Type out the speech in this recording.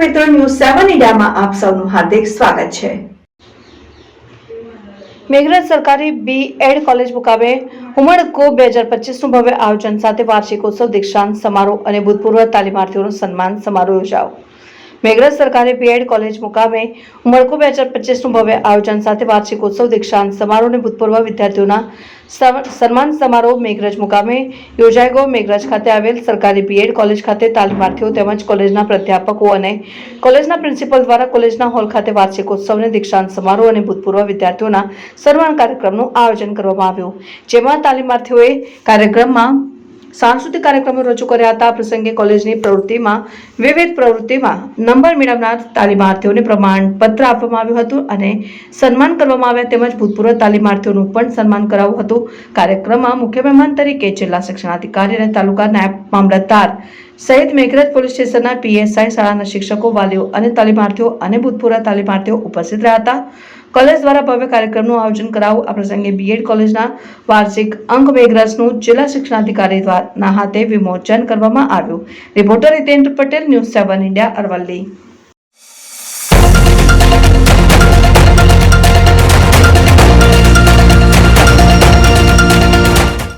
મિત્રો, ન્યૂઝ સેવન ઇન્ડિયામાં આપ સૌનું હાર્દિક સ્વાગત છે. મેઘરજ સરકારી બી એડ કોલેજ મુકામે ઉમળકો બે હજાર પચીસનું ભવ્ય આયોજન સાથે વાર્ષિકોત્સવ, દીક્ષાંત સમારોહ અને ભૂતપૂર્વ તાલીમાર્થીઓનું સન્માન સમારોહ યોજાયો. મેઘરજ સરકારી બીએડ કોલેજ મુકામે ઉમળકો બે હજાર પચીસનું ભવ્ય આયોજન સાથે વાર્ષિક ઉત્સવ દીક્ષાંત સમારોહ અને ભૂતપૂર્વ વિદ્યાર્થીઓના સન્માન સમારોહ મેઘરજ મુકામે યોજાઈ ગયો. મેઘરજ ખાતે આવેલ સરકારી બીએડ કોલેજ ખાતે તાલીમાર્થીઓ તેમજ કોલેજના પ્રાધ્યાપકો અને કોલેજના પ્રિન્સિપલ દ્વારા કોલેજના હોલ ખાતે વાર્ષિક વાર્ષિકોત્સવને દીક્ષાંત સમારોહ અને ભૂતપૂર્વ વિદ્યાર્થીઓના સન્માન કાર્યક્રમનું આયોજન કરવામાં આવ્યું. જેમાં તાલીમાર્થીઓએ કાર્યક્રમમાં સાંસ્કૃતિક કાર્યક્રમો રજૂ કર્યા હતા. પ્રસંગે કોલેજની પ્રવૃત્તિમાં, વિવિધ પ્રવૃત્તિમાં નંબર મેળવનાર તાલીમાર્થીઓને પ્રમાણપત્ર આપવામાં આવ્યું હતું અને સન્માન કરવામાં આવ્યા તેમજ ભૂતપૂર્વ તાલીમાર્થીઓનું પણ સન્માન કરાવ્યું હતું. કાર્યક્રમમાં મુખ્ય મહેમાન તરીકે જિલ્લા શિક્ષણાધિકારી અને તાલુકા નાયબ મામલતદાર સહિત મેઘરજ પોલીસ સ્ટેશનના પીએસઆઈ શાળાના શિક્ષકો, વાલીઓ અને તાલીમાર્થીઓ અને ભૂતપૂર્વ તાલીમાર્થીઓ ઉપસ્થિત રહ્યા હતા. કોલેજ દ્વારા ભવ્ય કાર્યક્રમનું આયોજન કરાવું. આ પ્રસંગે બીએડ કોલેજના વાર્ષિક અંક મેઘરસનું જિલ્લા શિક્ષણાધિકારી દ્વારા હાથે વિમોચન કરવામાં આવ્યું. Reporter Hitendra Patel news seven India Aravalli.